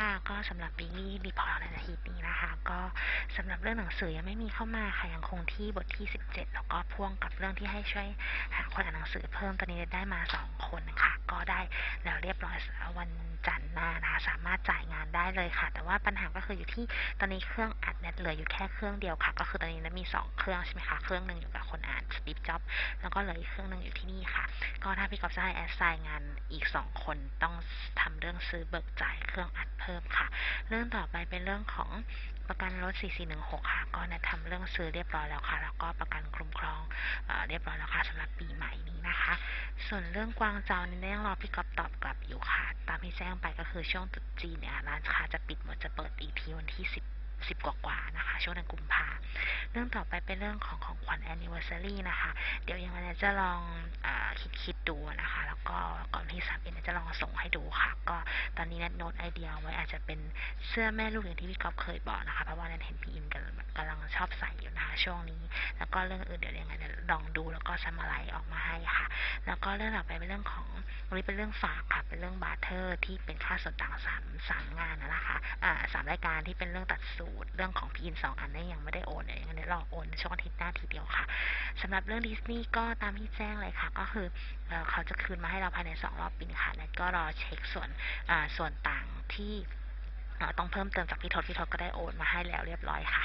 ค่ะ ก็สำหรับวีคลี่รีพอร์ตในอาทิตย์นี้นะคะ ก็สำหรับเรื่องหนังสือยังไม่มีเข้ามาค่ะ ยังคงที่บทที่ 17 แล้วก็พ่วงกับเรื่องที่ให้ช่วยหาคนอ่านหนังสือเพิ่มตอนนี้ได้มา 2 คนค่ะ ได้ แล้วเรียบร้อยวันจันทร์หน้านะคะสามารถจ่ายงานได้เลยค่ะ แต่ว่าปัญหาก็คืออยู่ที่ตอนนี้เครื่องอัดเน็ตเหลืออยู่แค่เครื่องเดียวค่ะ ก็คือตอนนี้มี 2 เครื่องใช่ไหมคะเครื่องหนึ่งอยู่กับคนอ่านสตีฟจ็อบแล้วก็เหลืออีกเครื่องหนึ่งอยู่ที่นี่ค่ะ ก็ถ้าพี่กอฟจะให้แอสไซน์งานอีก 2 คนต้องทำเรื่องซื้อเบิกจ่ายเครื่องอัดเพิ่มค่ะ เรื่องต่อไปเป็นเรื่องของ ประกันรถ 4416 ค่ะก็นัดทำเรื่องซื้อเรียบร้อยแล้วค่ะ แล้วก็ประกันคุ้มครองเอเรียบร้อยแล้วค่ะสำหรับปีใหม่นี้นะคะ ส่วนเรื่องกวางเจานี่ยังรอพี่ก๊อฟตอบกลับอยู่ค่ะ ตามที่แจ้งไปก็คือช่วงตรุษจีนเนี่ยร้านค้าจะปิดหมดจะเปิดอีกทีวันที่ 10 10กว่าๆนะคะ ช่วงเดือนกุมภาเรื่องต่อไปเป็นเรื่องของของขวัญ anniversary นะคะ เดี๋ยวยังไงจะลอง คิดคิดดูนะคะ แล้วก็ก่อนที่สามเอ็นจะลองส่งให้ดูค่ะ ก็ตอนนี้เน็ตโน้ตไอเดียไว้อาจจะเป็นเสื้อแม่ลูกอย่างที่พี่ก๊อฟเคยบอกนะคะ เพราะว่าเน็ตเห็นพี่อินกำลังกำลังชอบใส่อยู่ ช่วงนี้ แล้วก็เรื่องอื่นเดี๋ยวยังไงเนี่ลองดูแล้วก็ซัมมาไลออกมาให้ค่ะ แล้วก็เรื่องต่อไปเป็นเรื่องของวันนี้เป็นเรื่องฝากค่ะเป็นเรื่องบาร์เทอร์ที่เป็นค่าส่วนต่างสามสามงานนะนะคะอ่าสามรายการที่เป็นเรื่องตัดสูตรเรื่องของพีอินสองอันนี้ยังไม่ได้โอนเลยงั้นเดี๋ยวรอโอนช่วงอาทิตย์หน้าทีเดียวค่ะสำหรับเรื่องดิสนีย์ก็ตามที่แจ้งเลยค่ะ ก็คือเขาจะคืนมาให้เราภายในสองรอบปีค่ะแล้วก็รอเช็คส่วนอ่าส่วนต่างที่ต้องเพิ่มเติมจากพี่ทศพี่ทศก็ได้โอนมาให้แล้วเรียบร้อยค่ะ